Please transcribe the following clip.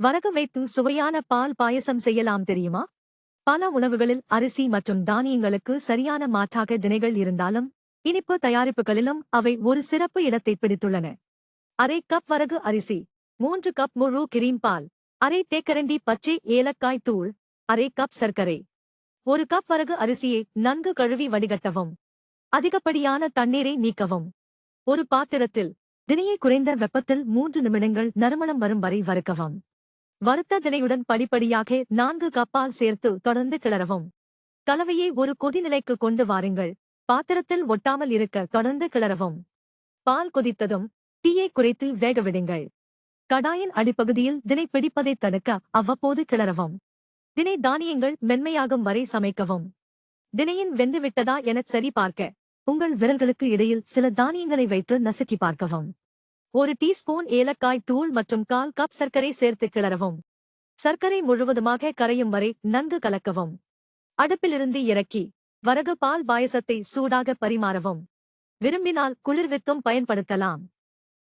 வரகு வைத்து சுவையான பால் பாயசம் செய்யலாம் தெரியுமா? பல உணவுகளில் அரிசி மற்றும் தானியங்களுக்கு சரியான மாற்றாக தினைகள் இருந்தாலும் இனிப்பு தயாரிப்புகளிலும் அவை ஒரு சிறப்பு இடத்தை பிடித்துள்ளன. அரை கப் வரகு அரிசி மூன்று கப் முழு கிரீம் பால் அரை தேக்கரண்டி பச்சை ஏலக்காய் தூள் அரை கப் சர்க்கரை ஒரு கப் வரகு அரிசியை நன்கு கழுவி வடிகட்டவும் அதிகப்படியான தண்ணீரை நீக்கவும். ஒரு பாத்திரத்தில் தினையை குறைந்த வெப்பத்தில் மூன்று நிமிடங்கள் நறுமணம் வரும் வரை வறுக்கவும். வறுத்த தினையுடன் படிப்படியாக நான்கு கப்பால் சேர்த்து தொடர்ந்து கிளறவும். கலவையை ஒரு கொதிநிலைக்கு கொண்டு வாருங்கள். பாத்திரத்தில் ஒட்டாமல் இருக்க தொடர்ந்து கிளறவும். பால் கொதித்ததும் தீயை குறைத்து வேக விடுங்கள். கடாயின் அடிப்பகுதியில் தினை பிடிப்பதை தடுக்க அவ்வப்போது கிளறவும். தினை தானியங்கள் மென்மையாகும் வரை சமைக்கவும். தினையின் வெந்துவிட்டதா எனச் சரி பார்க்க. உங்கள் விரல்களுக்கு இடையில் சில தானியங்களை வைத்து நசுக்கி பார்க்கவும். ஒரு டீஸ்பூன் ஏலக்காய் தூள் மற்றும் கால் கப் சர்க்கரை சேர்த்து கிளறவும். சர்க்கரை முழுவதுமாக கரையும் வரை நன்கு கலக்கவும். அடுப்பிலிருந்து இறக்கி வரகு பால் பாயசத்தை சூடாக பரிமாறவும். விரும்பினால் குளிர்வித்தும் பயன்படுத்தலாம்.